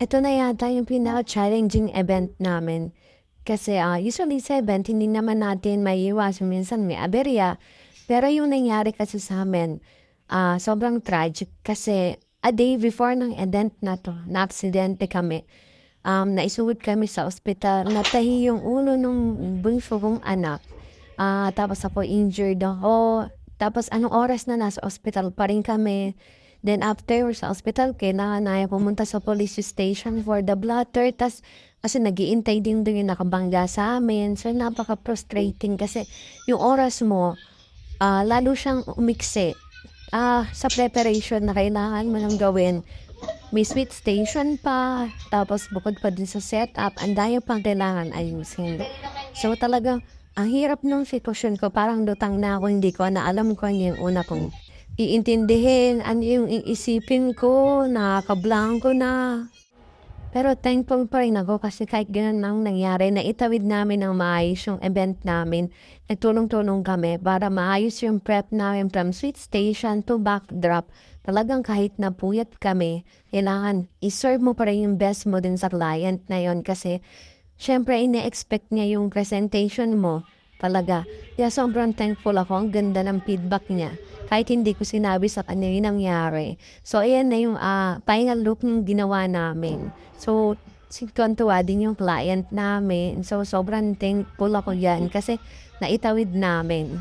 Ito na yata yung pinaka-challenging event namin. Kasi, ah, usually sa event hindi naman natin maiiwasan minsan may aberya. Pero yung nangyari kasi sa'min, ah, sobrang tragic kasi a day before ng event na 'to, naaksidente kami. Um, naisuwid kami sa ospital, natahi yung ulo nung bunso kong anak. Ah, tapos ako injured ako. Tapos anong oras na nasa ospital pa rin kami. Then after sa ospital kailangan na pumunta sa police station for the blotter. Tas kasi nag-iintay din dun yung nakabangga sa'min. So napaka-frustrating kasi yung oras mo, ah, lalo siyang umiksi. Ah, sa preparation na kailangan mo ng gawin. May sweet station pa, tapos bukod pa din sa setup, ang dami pang kailangan ayusin. So talagang ang hirap nung sitwasyon ko, parang lutang na ako, hindi ko na alam kung ano yung una kong iintindihin, ano yung iisipin ko, nakakablanko na. Pero thankful pa rin ako kasi kahit ganun ang nangyari, naitawid namin ng maayos yung event namin. Nagtulong-tulong kami para maayos yung prep namin from sweet station to backdrop. Talagang kahit napuyat kami, kailangan iserve mo pa rin yung best mo din sa client na yon kasi syempre ine-expect niya yung presentation mo. Talaga. Kaya sobrang thankful ako. Ang ganda ng feedback niya. Kahit hindi ko sinabi sa kanya yung nangyari. So, ayan na yung ah, final look ng ginawa namin. So, tuwan-tuwa din yung client namin. So, sobrang thankful ako yan kasi naitawid namin.